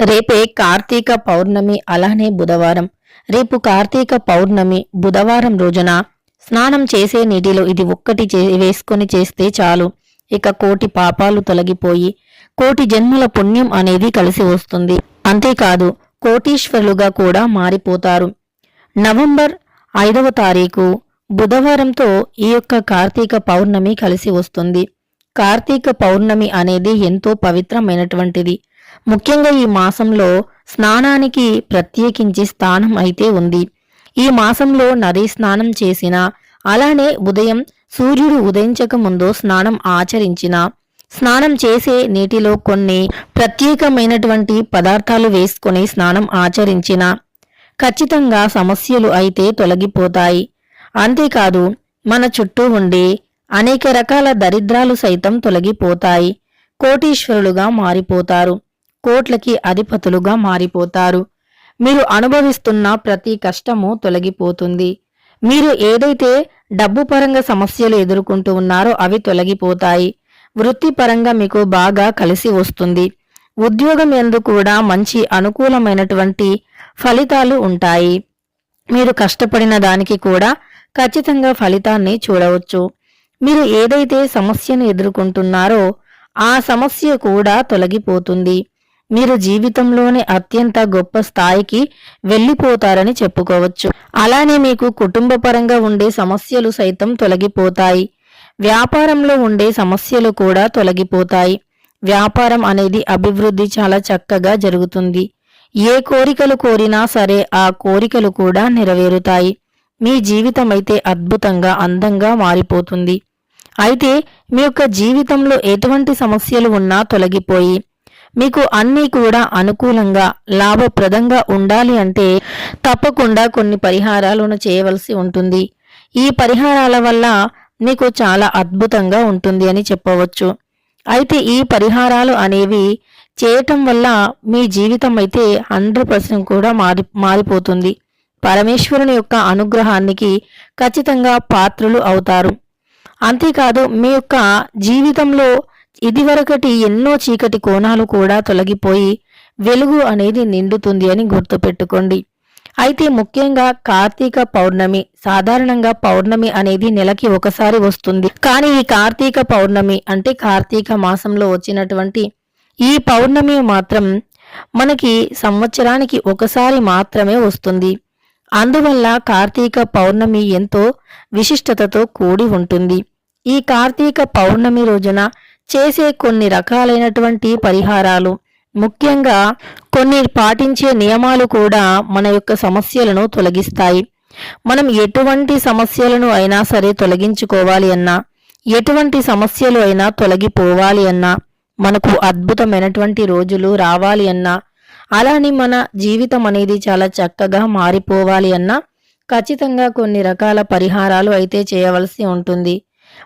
రేపే కార్తీక పౌర్ణమి అలానే బుధవారం. రేపు కార్తీక పౌర్ణమి బుధవారం రోజున స్నానం చేసే నీటిలో ఇది ఒక్కటి చే- వేసుకొని చేస్తే చాలు. ఇక కోటి పాపాలు తొలగిపోయి కోటి జన్మల పుణ్యం అనేది కలిసి వస్తుంది. అంతేకాదు కోటీశ్వరులుగా కూడా మారిపోతారు. నవంబర్ ఐదవ తారీఖు బుధవారంతో ఈ యొక్క కార్తీక పౌర్ణమి కలిసి వస్తుంది. కార్తీక పౌర్ణమి అనేది ఎంతో పవిత్రమైనటువంటిది. ముఖ్యంగా ఈ మాసంలో స్నానానికి ప్రత్యేకించి స్థానం అయితే ఉంది. ఈ మాసంలో నది స్నానం చేసిన అలానే ఉదయం సూర్యుడు ఉదయించక ముందు స్నానం ఆచరించిన స్నానం చేసే నీటిలో కొన్ని ప్రత్యేకమైనటువంటి పదార్థాలు వేసుకొని స్నానం ఆచరించిన ఖచ్చితంగా సమస్యలు అయితే తొలగిపోతాయి. అంతేకాదు మన చుట్టూ ఉండే అనేక రకాల దరిద్రాలు సైతం తొలగిపోతాయి. కోటీశ్వరులుగా మారిపోతారు. కోట్లకి అధిపతులుగా మారిపోతారు. మీరు అనుభవిస్తున్న ప్రతి కష్టము తొలగిపోతుంది. మీరు ఏదైతే డబ్బు పరంగా సమస్యలు ఎదుర్కొంటూ ఉన్నారో అవి తొలగిపోతాయి. వృత్తిపరంగా మీకు బాగా కలిసి వస్తుంది. ఉద్యోగం ఎందు కూడా మంచి అనుకూలమైనటువంటి ఫలితాలు ఉంటాయి. మీరు కష్టపడిన దానికి కూడా ఖచ్చితంగా ఫలితాన్ని చూడవచ్చు. మీరు ఏదైతే సమస్యను ఎదుర్కొంటున్నారో ఆ సమస్య కూడా తొలగిపోతుంది. మీరు జీవితంలోనే అత్యంత గొప్ప స్థాయికి వెళ్ళిపోతారని చెప్పుకోవచ్చు. అలానే మీకు కుటుంబ పరంగా ఉండే సమస్యలు సైతం తొలగిపోతాయి. వ్యాపారంలో ఉండే సమస్యలు కూడా తొలగిపోతాయి. వ్యాపారం అనేది అభివృద్ధి చాలా చక్కగా జరుగుతుంది. ఏ కోరికలు కోరినా సరే ఆ కోరికలు కూడా నెరవేరుతాయి. మీ జీవితం అయితే అద్భుతంగా అందంగా మారిపోతుంది. అయితే మీ యొక్క జీవితంలో ఎటువంటి సమస్యలు ఉన్నా తొలగిపోయి మీకు అన్నీ కూడా అనుకూలంగా లాభప్రదంగా ఉండాలి అంటే తప్పకుండా కొన్ని పరిహారాలను చేయవలసి ఉంటుంది. ఈ పరిహారాల వల్ల మీకు చాలా అద్భుతంగా ఉంటుంది అని చెప్పవచ్చు. అయితే ఈ పరిహారాలు అనేవి చేయటం వల్ల మీ జీవితం అయితే హండ్రెడ్ పర్సెంట్ కూడా మారి మారిపోతుంది. పరమేశ్వరుని యొక్క అనుగ్రహానికి ఖచ్చితంగా పాత్రులు అవుతారు. అంతేకాదు మీ యొక్క జీవితంలో ఇదివరకటి ఎన్నో చీకటి కోణాలు కూడా తొలగిపోయి వెలుగు అనేది నిండుతుంది అని గుర్తుపెట్టుకోండి. అయితే ముఖ్యంగా కార్తీక పౌర్ణమి సాధారణంగా పౌర్ణమి అనేది నెలకి ఒకసారి వస్తుంది. కానీ ఈ కార్తీక పౌర్ణమి అంటే కార్తీక మాసంలో వచ్చినటువంటి ఈ పౌర్ణమి మాత్రం మనకి సంవత్సరానికి ఒకసారి మాత్రమే వస్తుంది. అందువల్ల కార్తీక పౌర్ణమి ఎంతో విశిష్టతతో కూడి ఉంటుంది. ఈ కార్తీక పౌర్ణమి రోజున చేసే కొన్ని రకాలైనటువంటి పరిహారాలు. ముఖ్యంగా కొన్ని పాటించే నియమాలు కూడా మన యొక్క సమస్యలను తొలగిస్తాయి. మనం ఎటువంటి సమస్యలను అయినా సరే తొలగించుకోవాలి అన్నా ఎటువంటి సమస్యలు అయినా తొలగిపోవాలి అన్నా మనకు అద్భుతమైనటువంటి రోజులు రావాలి అన్నా అలానే మన జీవితం అనేది చాలా చక్కగా మారిపోవాలి అన్నా ఖచ్చితంగా కొన్ని రకాల పరిహారాలు అయితే చేయవలసి ఉంటుంది.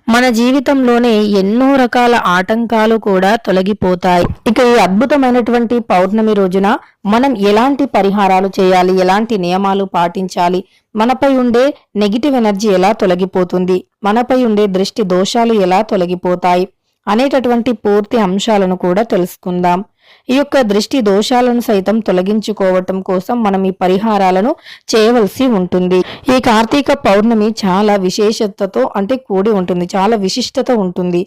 మన జీవితంలోనే ఎన్నో రకాల ఆటంకాలు కూడా తొలగిపోతాయి. ఇక ఈ అద్భుతమైనటువంటి పౌర్ణమి రోజున మనం ఎలాంటి పరిహారాలు చేయాలి? ఎలాంటి నియమాలు పాటించాలి? మనపై ఉండే నెగిటివ్ ఎనర్జీ ఎలా తొలగిపోతుంది? మనపై ఉండే దృష్టి దోషాలు ఎలా తొలగిపోతాయి? అనేటటువంటి పూర్తి అంశాలను కూడా తెలుసుకుందాం. ఈ యొక్క దృష్టి దోషాలను సైతం తొలగించుకోవటం కోసం మనం ఈ పరిహారాలను చేయవలసి ఉంటుంది. ఈ కార్తీక పౌర్ణమి చాలా విశేషతతో అంటే కూడి ఉంటుంది చాలా విశిష్టత ఉంటుంది.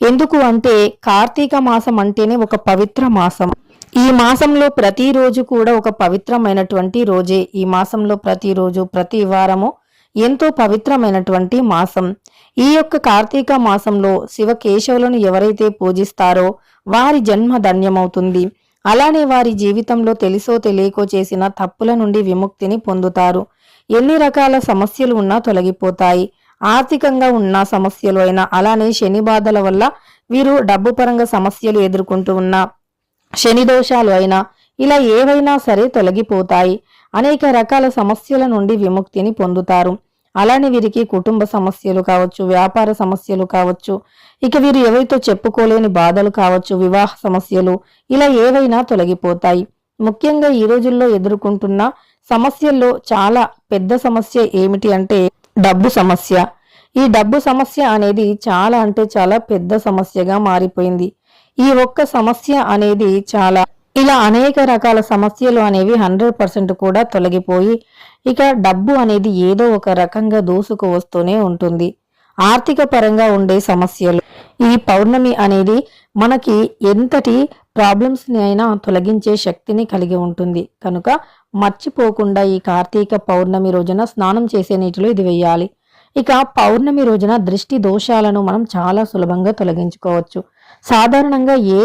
ఎందుకు అంటే కార్తీక మాసం అంటేనే ఒక పవిత్ర మాసం. ఈ మాసంలో ప్రతిరోజు కూడా ఒక పవిత్రమైనటువంటి రోజే. ఈ మాసంలో ప్రతిరోజు ప్రతి వారము ఎంతో పవిత్రమైనటువంటి మాసం. ఈ యొక్క కార్తీక మాసంలో శివకేశవులను ఎవరైతే పూజిస్తారో వారి జన్మ ధన్యమవుతుంది. అలానే వారి జీవితంలో తెలిసో తెలియకో చేసిన తప్పుల నుండి విముక్తిని పొందుతారు. ఎన్ని రకాల సమస్యలు ఉన్నా తొలగిపోతాయి. ఆర్థికంగా ఉన్న సమస్యలు అయినా అలానే శని బాధల వల్ల వీరు డబ్బు పరంగా సమస్యలు ఎదుర్కొంటూ ఉన్న శని దోషాలు అయినా ఇలా ఏవైనా సరే తొలగిపోతాయి. అనేక రకాల సమస్యల నుండి విముక్తిని పొందుతారు. అలానే వీరికి కుటుంబ సమస్యలు కావచ్చు వ్యాపార సమస్యలు కావచ్చు ఇక వీరు ఎవరితో చెప్పుకోలేని బాధలు కావచ్చు వివాహ సమస్యలు ఇలా ఏవైనా తొలగిపోతాయి. ముఖ్యంగా ఈ రోజుల్లో ఎదుర్కొంటున్న సమస్యల్లో చాలా పెద్ద సమస్య ఏమిటి అంటే డబ్బు సమస్య. ఈ డబ్బు సమస్య అనేది చాలా అంటే చాలా పెద్ద సమస్యగా మారిపోయింది. ఈ ఒక్క సమస్య అనేది చాలా ఇలా అనేక రకాల సమస్యలు అనేవి హండ్రెడ్ పర్సెంట్ కూడా తొలగిపోయి ఇక డబ్బు అనేది ఏదో ఒక రకంగా దూసుకు వస్తూనే ఉంటుంది. ఆర్థిక పరంగా ఉండే సమస్యలు. ఈ పౌర్ణమి అనేది మనకి ఎంతటి ప్రాబ్లమ్స్ని అయినా తొలగించే శక్తిని కలిగి ఉంటుంది. కనుక మర్చిపోకుండా ఈ కార్తీక పౌర్ణమి రోజున స్నానం చేసే నీటిలో ఇది వేయాలి. ఇక పౌర్ణమి రోజున దృష్టి దోషాలను మనం చాలా సులభంగా తొలగించుకోవచ్చు. సాధారణంగా ఏ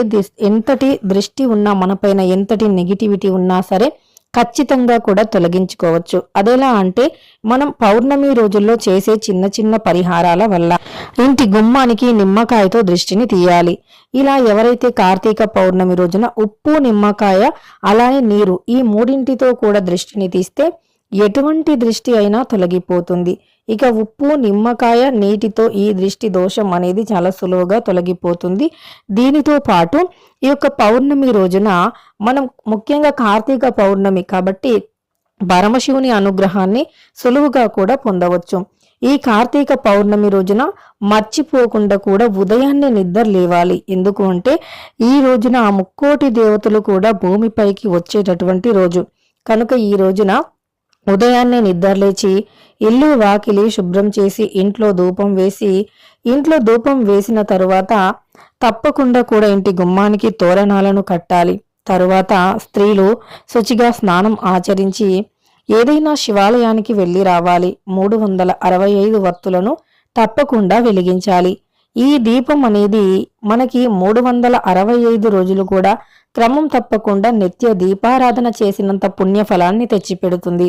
ఎంతటి దృష్టి ఉన్నా మనపైన ఎంతటి నెగిటివిటీ ఉన్నా సరే ఖచ్చితంగా కూడా తొలగించుకోవచ్చు. అదెలా అంటే మనం పౌర్ణమి రోజుల్లో చేసే చిన్న చిన్న పరిహారాల వల్ల ఇంటి గుమ్మానికి నిమ్మకాయతో దృష్టిని తీయాలి. ఇలా ఎవరైతే కార్తీక పౌర్ణమి రోజున ఉప్పు నిమ్మకాయ అలానే నీరు ఈ మూడింటితో కూడా దృష్టిని తీస్తే ఎటువంటి దృష్టి అయినా తొలగిపోతుంది. ఇక ఉప్పు నిమ్మకాయ నీటితో ఈ దృష్టి దోషం అనేది చాలా సులువుగా తొలగిపోతుంది. దీనితో పాటు ఈ యొక్క పౌర్ణమి రోజున మనం ముఖ్యంగా కార్తీక పౌర్ణమి కాబట్టి పరమశివుని అనుగ్రహాన్ని సులువుగా కూడా పొందవచ్చు. ఈ కార్తీక పౌర్ణమి రోజున మర్చిపోకుండా కూడా ఉదయాన్నే నిద్ర లేవాలి. ఎందుకు అంటే ఈ రోజున ఆ ముక్కోటి దేవతలు కూడా భూమిపైకి వచ్చేటటువంటి రోజు. కనుక ఈ రోజున ఉదయాన్నే నిద్రలేచి ఇల్లు వాకిలి శుభ్రం చేసి ఇంట్లో ధూపం వేసి ఇంట్లో ధూపం వేసిన తరువాత తప్పకుండా కూడా ఇంటి గుమ్మానికి తోరణాలను కట్టాలి. తరువాత స్త్రీలు శుచిగా స్నానం ఆచరించి ఏదైనా శివాలయానికి వెళ్ళి రావాలి. మూడు వందల అరవై ఐదు వత్తులను తప్పకుండా వెలిగించాలి. ఈ దీపం అనేది మనకి మూడు వందల అరవై ఐదు రోజులు కూడా క్రమం తప్పకుండా నిత్య దీపారాధన చేసినంత పుణ్యఫలాన్ని తెచ్చిపెడుతుంది.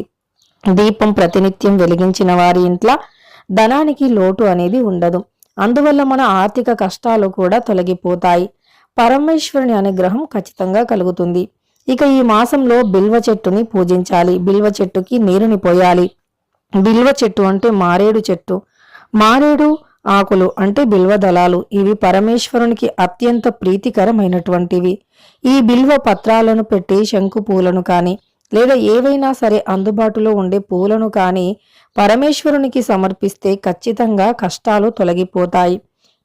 దీపం ప్రతినిత్యం వెలిగించిన వారి ఇంట్లో ధనానికి లోటు అనేది ఉండదు. అందువల్ల మన ఆర్థిక కష్టాలు కూడా తొలగిపోతాయి. పరమేశ్వరుని అనుగ్రహం ఖచ్చితంగా కలుగుతుంది. ఇక ఈ మాసంలో బిల్వ చెట్టుని పూజించాలి. బిల్వ చెట్టుకి నీరుని పోయాలి. బిల్వ చెట్టు అంటే మారేడు చెట్టు. మారేడు ఆకులు అంటే బిల్వ దళాలు. ఇవి పరమేశ్వరునికి అత్యంత ప్రీతికరమైనటువంటివి. ఈ బిల్వ పత్రాలను పెట్టి శంకు పూలను కానీ లేదా ఏవైనా సరే అందుబాటులో ఉండే పూలను కానీ పరమేశ్వరునికి సమర్పిస్తే ఖచ్చితంగా కష్టాలు తొలగిపోతాయి.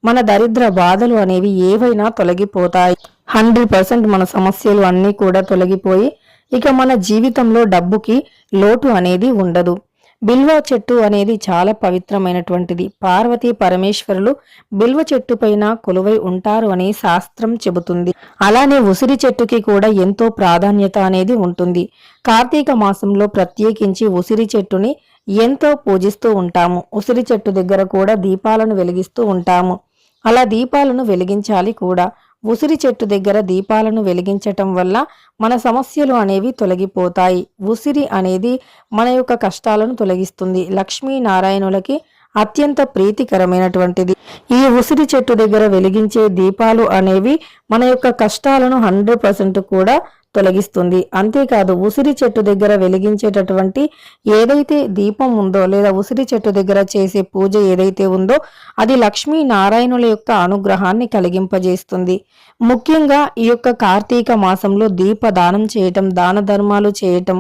మన దరిద్ర బాధలు అనేవి ఏవైనా తొలగిపోతాయి. హండ్రెడ్ పర్సెంట్ మన సమస్యలు అన్నీ కూడా తొలగిపోయి ఇక మన జీవితంలో డబ్బుకి లోటు అనేది ఉండదు. బిల్వ చెట్టు అనేది చాలా పవిత్రమైనటువంటిది. పార్వతీ పరమేశ్వరులు బిల్వ చెట్టు పైన కొలువై ఉంటారు అని శాస్త్రం చెబుతుంది. అలానే ఉసిరి చెట్టుకి కూడా ఎంతో ప్రాధాన్యత అనేది ఉంటుంది. కార్తీక మాసంలో ప్రత్యేకించి ఉసిరి చెట్టుని ఎంతో పూజిస్తూ ఉంటాము. ఉసిరి చెట్టు దగ్గర కూడా దీపాలను వెలిగిస్తూ ఉంటాము. అలా దీపాలను వెలిగించాలి కూడా. ఉసిరి చెట్టు దగ్గర దీపాలను వెలిగించటం వల్ల మన సమస్యలు అనేవి తొలగిపోతాయి. ఉసిరి అనేది మన యొక్క కష్టాలను తొలగిస్తుంది. లక్ష్మీనారాయణులకి అత్యంత ప్రీతికరమైనటువంటిది. ఈ ఉసిరి చెట్టు దగ్గర వెలిగించే దీపాలు అనేవి మన యొక్క కష్టాలను హండ్రెడ్ పర్సెంట్ కూడా తొలగిస్తుంది. అంతేకాదు ఉసిరి చెట్టు దగ్గర వెలిగించేటటువంటి ఏదైతే దీపం ఉందో లేదా ఉసిరి చెట్టు దగ్గర చేసే పూజ ఏదైతే ఉందో అది లక్ష్మీ నారాయణుల యొక్క అనుగ్రహాన్ని కలిగింపజేస్తుంది. ముఖ్యంగా ఈ యొక్క కార్తీక మాసంలో దీప దానం చేయటం దాన ధర్మాలు చేయటం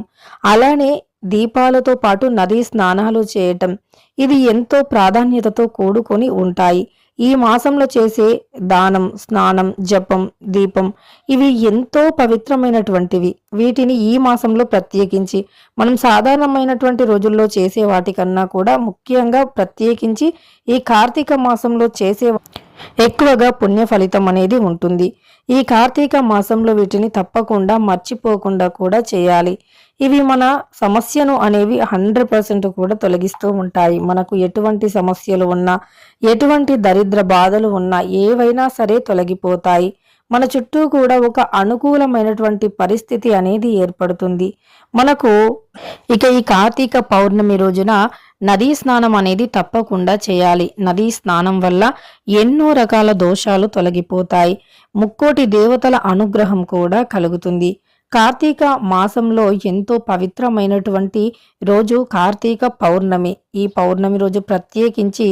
అలానే దీపాలతో పాటు నదీ స్నానాలు చేయటం ఇది ఎంతో ప్రాధాన్యతతో కూడుకొని ఉంటాయి. ఈ మాసంలో చేసే దానం స్నానం జపం దీపం ఇవి ఎంతో పవిత్రమైనటువంటివి. వీటిని ఈ మాసంలో ప్రత్యేకించి మనం సాధారణమైనటువంటి రోజుల్లో చేసే వాటికన్నా కూడా ముఖ్యంగా ప్రత్యేకించి ఈ కార్తీక మాసంలో చేసే ఎక్కువగా పుణ్య ఫలితం అనేది ఉంటుంది. ఈ కార్తీక మాసంలో వీటిని తప్పకుండా మర్చిపోకుండా కూడా చేయాలి. ఇవి మన సమస్యను అనేవి హండ్రెడ్ పర్సెంట్ కూడా తొలగిస్తూ ఉంటాయి. మనకు ఎటువంటి సమస్యలు ఉన్నా ఎటువంటి దరిద్ర బాధలు ఉన్నా ఏవైనా సరే తొలగిపోతాయి. మన చుట్టూ కూడా ఒక అనుకూలమైనటువంటి పరిస్థితి అనేది ఏర్పడుతుంది. మనకు ఇక ఈ కార్తీక పౌర్ణమి రోజున నదీ స్నానం అనేది తప్పకుండా చేయాలి. నదీ స్నానం వల్ల ఎన్నో రకాల దోషాలు తొలగిపోతాయి. ముక్కోటి దేవతల అనుగ్రహం కూడా కలుగుతుంది. కార్తీక మాసంలో ఎంతో పవిత్రమైనటువంటి రోజు కార్తీక పౌర్ణమి. ఈ పౌర్ణమి రోజు ప్రత్యేకించి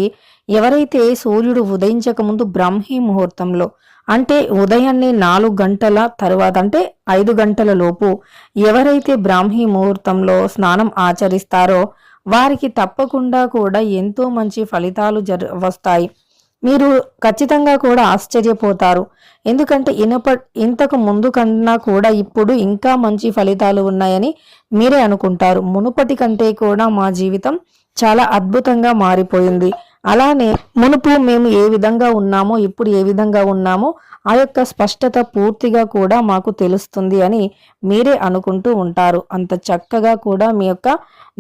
ఎవరైతే సూర్యుడు ఉదయించక ముందు బ్రహ్మీ ముహూర్తంలో అంటే ఉదయాన్నే నాలుగు గంటల తర్వాత అంటే ఐదు గంటల లోపు ఎవరైతే బ్రాహ్మీ ముహూర్తంలో స్నానం ఆచరిస్తారో వారికి తప్పకుండా కూడా ఎంతో మంచి ఫలితాలు జరు వస్తాయి. మీరు ఖచ్చితంగా కూడా ఆశ్చర్యపోతారు. ఎందుకంటే ఇనప ఇంతకు ముందు కన్నా కూడా ఇప్పుడు ఇంకా మంచి ఫలితాలు ఉన్నాయని మీరే అనుకుంటారు. మునుపటి కంటే కూడా మా జీవితం చాలా అద్భుతంగా మారిపోయింది. అలానే మునుపు మేము ఏ విధంగా ఉన్నామో ఇప్పుడు ఏ విధంగా ఉన్నామో ఆ యొక్క స్పష్టత పూర్తిగా కూడా మాకు తెలుస్తుంది అని మీరే అనుకుంటూ ఉంటారు. అంత చక్కగా కూడా మీ యొక్క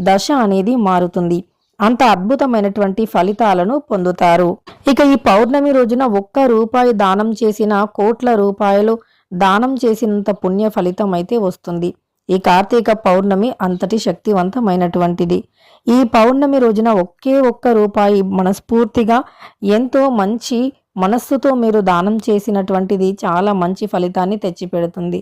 దశ అనేది మారుతుంది. అంత అద్భుతమైనటువంటి ఫలితాలను పొందుతారు. ఇక ఈ పౌర్ణమి రోజున ఒక్క రూపాయి దానం చేసిన కోట్ల రూపాయలు దానం చేసినంత పుణ్య ఫలితం అయితే వస్తుంది. ఈ కార్తీక పౌర్ణమి అంతటి శక్తివంతమైనటువంటిది. ఈ పౌర్ణమి రోజున ఒకే ఒక్క రూపాయి మనస్ఫూర్తిగా ఎంతో మంచి మనస్సుతో మీరు దానం చేసినటువంటిది చాలా మంచి ఫలితాన్ని తెచ్చిపెడుతుంది.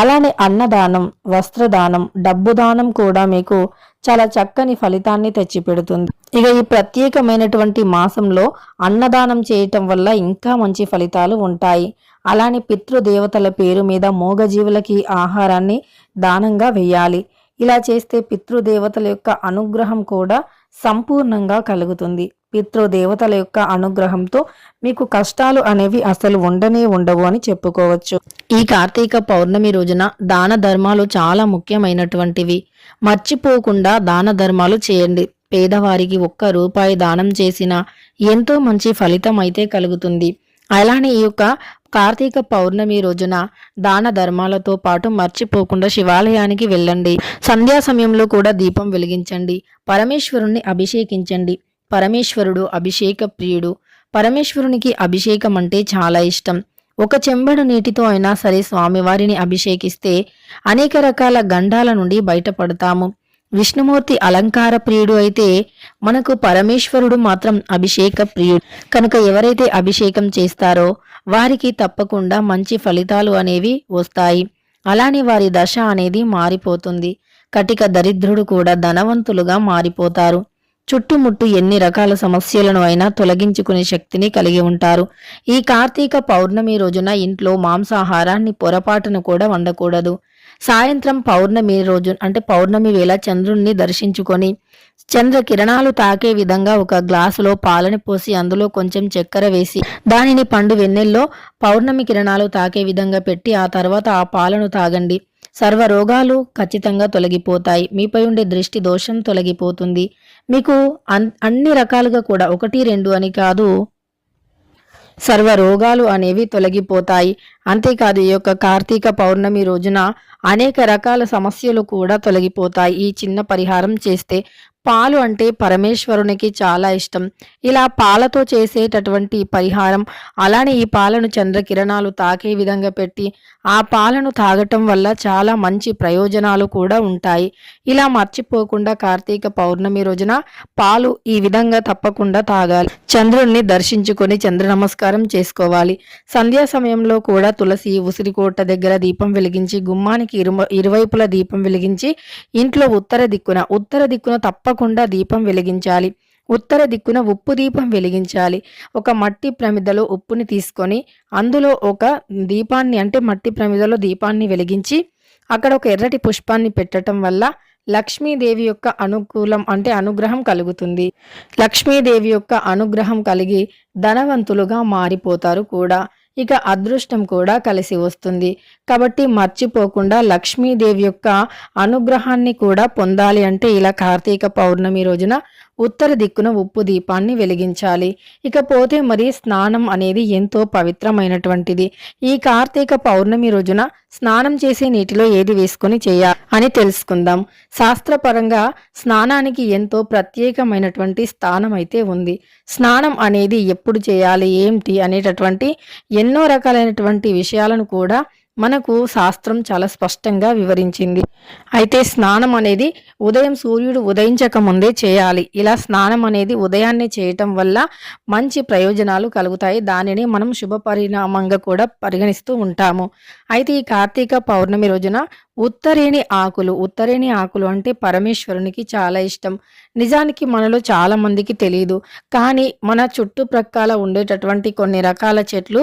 అలానే అన్నదానం వస్త్రదానం డబ్బు దానం కూడా మీకు చాలా చక్కని ఫలితాన్ని తెచ్చిపెడుతుంది. ఇక ఈ ప్రత్యేకమైనటువంటి మాసంలో అన్నదానం చేయటం వల్ల ఇంకా మంచి ఫలితాలు ఉంటాయి. అలానే పితృదేవతల పేరు మీద మూగజీవులకి ఆహారాన్ని దానంగా వేయాలి ఇలా చేస్తే పితృదేవతల యొక్క అనుగ్రహం కూడా సంపూర్ణంగా కలుగుతుంది. పితృదేవతల యొక్క అనుగ్రహంతో మీకు కష్టాలు అనేవి అసలు ఉండనే ఉండవు అని చెప్పుకోవచ్చు. ఈ కార్తీక పౌర్ణమి రోజున దాన ధర్మాలు చాలా ముఖ్యమైనటువంటివి. మర్చిపోకుండా దాన ధర్మాలు చేయండి. పేదవారికి ఒక్క రూపాయి దానం చేసినా ఎంతో మంచి ఫలితం అయితే కలుగుతుంది. అలానే ఈ యొక్క కార్తీక పౌర్ణమి రోజున దాన ధర్మాలతో పాటు మర్చిపోకుండా శివాలయానికి వెళ్ళండి. సంధ్యా సమయంలో కూడా దీపం వెలిగించండి. పరమేశ్వరుణ్ణి అభిషేకించండి. పరమేశ్వరుడు అభిషేక ప్రియుడు. పరమేశ్వరునికి అభిషేకం అంటే చాలా ఇష్టం. ఒక చెంబడు నీటితో అయినా సరే స్వామివారిని అభిషేకిస్తే అనేక రకాల గండాల నుండి బయటపడతాము. విష్ణుమూర్తి అలంకార ప్రియుడు అయితే మనకు పరమేశ్వరుడు మాత్రం అభిషేక ప్రియుడు. కనుక ఎవరైతే అభిషేకం చేస్తారో వారికి తప్పకుండా మంచి ఫలితాలు అనేవి వస్తాయి. అలానే వారి దశ అనేది మారిపోతుంది. కటిక దరిద్రుడు కూడా ధనవంతులుగా మారిపోతారు. చుట్టుముట్టు ఎన్ని రకాల సమస్యలను అయినా తొలగించుకునే శక్తిని కలిగి ఉంటారు. ఈ కార్తీక పౌర్ణమి రోజున ఇంట్లో మాంసాహారాన్ని పొరపాటును కూడా వండకూడదు. సాయంత్రం పౌర్ణమి రోజు అంటే పౌర్ణమి వేళ చంద్రుణ్ణి దర్శించుకొని చంద్ర కిరణాలు తాకే విధంగా ఒక గ్లాసులో పాలని పోసి అందులో కొంచెం చక్కెర వేసి దానిని పండు వెన్నెల్లో పౌర్ణమి కిరణాలు తాకే విధంగా పెట్టి ఆ తర్వాత ఆ పాలను తాగండి. సర్వ రోగాలు ఖచ్చితంగా తొలగిపోతాయి. మీపై ఉండే దృష్టి దోషం తొలగిపోతుంది. మీకు అన్ అన్ని రకాలుగా కూడా ఒకటి రెండు అని కాదు సర్వ రోగాలు అనేవి తొలగిపోతాయి. అంతేకాదు ఈ యొక్క కార్తీక పౌర్ణమి రోజున అనేక రకాల సమస్యలు కూడా తొలగిపోతాయి. ఈ చిన్న పరిహారం చేస్తే పాలు అంటే పరమేశ్వరునికి చాలా ఇష్టం. ఇలా పాలతో చేసేటటువంటి పరిహారం అలానే ఈ పాలను చంద్రకిరణాలు తాకే విధంగా పెట్టి ఆ పాలను తాగటం వల్ల చాలా మంచి ప్రయోజనాలు కూడా ఉంటాయి. ఇలా మర్చిపోకుండా కార్తీక పౌర్ణమి రోజున పాలు ఈ విధంగా తప్పకుండా తాగాలి. చంద్రుణ్ణి దర్శించుకొని చంద్ర నమస్కారం చేసుకోవాలి. సంధ్యా సమయంలో కూడా తులసి ఉసిరికోట దగ్గర దీపం వెలిగించి గుమ్మానికి ఇరుమ ఇరువైపుల దీపం వెలిగించి ఇంట్లో ఉత్తర దిక్కున ఉత్తర దిక్కున తప్పకుండా దీపం వెలిగించాలి. ఉత్తర దిక్కున ఉప్పు దీపం వెలిగించాలి. ఒక మట్టి ప్రమిదలో ఉప్పుని తీసుకొని అందులో ఒక దీపాన్ని అంటే మట్టి ప్రమిదలో దీపాన్ని వెలిగించి అక్కడ ఒక ఎర్రటి పుష్పాన్ని పెట్టడం వల్ల లక్ష్మీదేవి యొక్క అనుకూలం అంటే అనుగ్రహం కలుగుతుంది. లక్ష్మీదేవి యొక్క అనుగ్రహం కలిగి ధనవంతులుగా మారిపోతారు కూడా. ఇక అదృష్టం కూడా కలిసి వస్తుంది. కాబట్టి మర్చిపోకుండా లక్ష్మీదేవి యొక్క అనుగ్రహాన్ని కూడా పొందాలి అంటే ఇలా కార్తీక పౌర్ణమి రోజున ఉత్తర దిక్కున ఉప్పు దీపాన్ని వెలిగించాలి. ఇకపోతే మరి స్నానం అనేది ఎంతో పవిత్రమైనటువంటిది. ఈ కార్తీక పౌర్ణమి రోజున స్నానం చేసే నీటిలో ఏది వేసుకొని చేయాలి అని తెలుసుకుందాం. శాస్త్రపరంగా స్నానానికి ఎంతో ప్రత్యేకమైనటువంటి స్థానం అయితే ఉంది. స్నానం అనేది ఎప్పుడు చేయాలి ఏంటి అనేటటువంటి ఎన్నో రకాలైనటువంటి విషయాలను కూడా మనకు శాస్త్రం చాలా స్పష్టంగా వివరించింది. అయితే స్నానం అనేది ఉదయం సూర్యుడు ఉదయించక ముందే చేయాలి. ఇలా స్నానం అనేది ఉదయాన్నే చేయటం వల్ల మంచి ప్రయోజనాలు కలుగుతాయి. దానిని మనం శుభ పరిణామంగా కూడా పరిగణిస్తూ ఉంటాము. అయితే ఈ కార్తీక పౌర్ణమి రోజున ఉత్తరేణి ఆకులు ఉత్తరేణి ఆకులు అంటే పరమేశ్వరునికి చాలా ఇష్టం. నిజానికి మనలో చాలా మందికి తెలియదు కానీ మన చుట్టుప్రక్కల ఉండేటటువంటి కొన్ని రకాల చెట్లు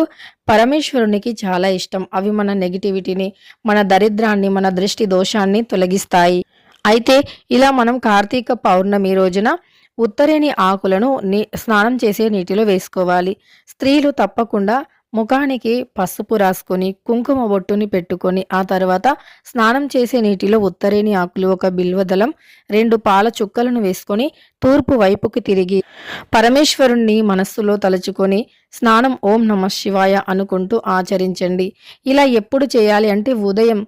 పరమేశ్వరునికి చాలా ఇష్టం. అవి మన నెగిటివిటీని మన దరిద్రాన్ని మన దృష్టి దోషాన్ని తొలగిస్తాయి. అయితే ఇలా మనం కార్తీక పౌర్ణమి రోజున ఉత్తరేణి ఆకులను నీ స్నానం చేసే నీటిలో వేసుకోవాలి. స్త్రీలు తప్పకుండా ముఖానికి పసుపు రాసుకొని కుంకుమ బొట్టుని పెట్టుకొని ఆ తర్వాత స్నానం చేసే నీటిలో ఉత్తరేణి ఆకులు ఒక బిల్వదలం రెండు పాల చుక్కలను వేసుకొని తూర్పు వైపుకి తిరిగి పరమేశ్వరుణ్ణి మనస్సులో తలుచుకొని స్నానం ఓం నమ శివాయ అనుకుంటూ ఆచరించండి. ఇలా ఎప్పుడు చేయాలి అంటే ఉదయం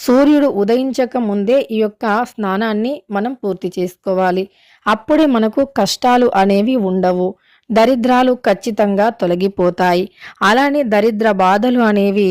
సూర్యుడు ఉదయించక ముందే ఈ యొక్క స్నానాన్ని మనం పూర్తి చేసుకోవాలి. అప్పుడే మనకు కష్టాలు అనేవి ఉండవు. దరిద్రాలు ఖచ్చితంగా తొలగిపోతాయి. అలానే దరిద్ర బాధలు అనేవి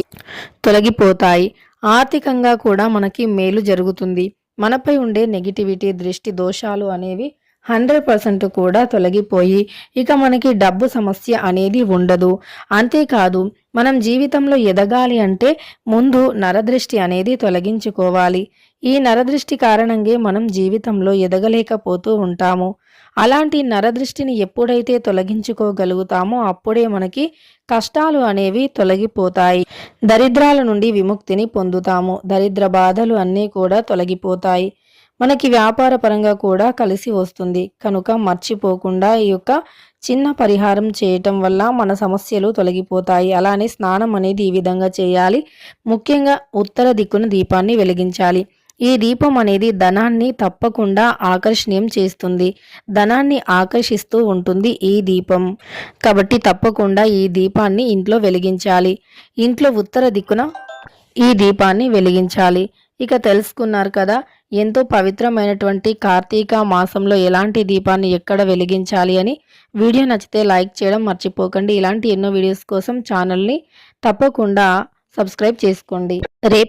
తొలగిపోతాయి. ఆర్థికంగా కూడా మనకి మేలు జరుగుతుంది. మనపై ఉండే నెగిటివిటీ దృష్టి దోషాలు అనేవి హండ్రెడ్ పర్సెంట్ కూడా తొలగిపోయి ఇక మనకి డబ్బు సమస్య అనేది ఉండదు. అంతేకాదు మనం జీవితంలో ఎదగాలి అంటే ముందు నరదృష్టి అనేది తొలగించుకోవాలి. ఈ నరదృష్టి కారణంగా మనం జీవితంలో ఎదగలేకపోతూ ఉంటాము. అలాంటి నరదృష్టిని ఎప్పుడైతే తొలగించుకోగలుగుతామో అప్పుడే మనకి కష్టాలు అనేవి తొలగిపోతాయి. దరిద్రాల నుండి విముక్తిని పొందుతాము. దరిద్ర బాధలు అన్నీ కూడా తొలగిపోతాయి. మనకి వ్యాపార పరంగా కూడా కలిసి వస్తుంది. కనుక మర్చిపోకుండా ఈ యొక్క చిన్న పరిహారం చేయటం వల్ల మన సమస్యలు తొలగిపోతాయి. అలానే స్నానం అనేది ఈ విధంగా చేయాలి. ముఖ్యంగా ఉత్తర దిక్కున దీపాన్ని వెలిగించాలి. ఈ దీపం అనేది ధనాన్ని తప్పకుండా ఆకర్షణీయం చేస్తుంది. ధనాన్ని ఆకర్షిస్తూ ఉంటుంది ఈ దీపం. కాబట్టి తప్పకుండా ఈ దీపాన్ని ఇంట్లో వెలిగించాలి. ఇంట్లో ఉత్తర దిక్కున ఈ దీపాన్ని వెలిగించాలి. ఇక తెలుసుకున్నారు కదా ఎంతో పవిత్రమైనటువంటి కార్తీక మాసంలో ఎలాంటి దీపాన్ని ఎక్కడ వెలిగించాలి అని. వీడియో నచ్చితే లైక్ చేయడం మర్చిపోకండి. ఇలాంటి ఎన్నో వీడియోస్ కోసం ఛానల్ని తప్పకుండా సబ్స్క్రైబ్ చేసుకోండి. రేపు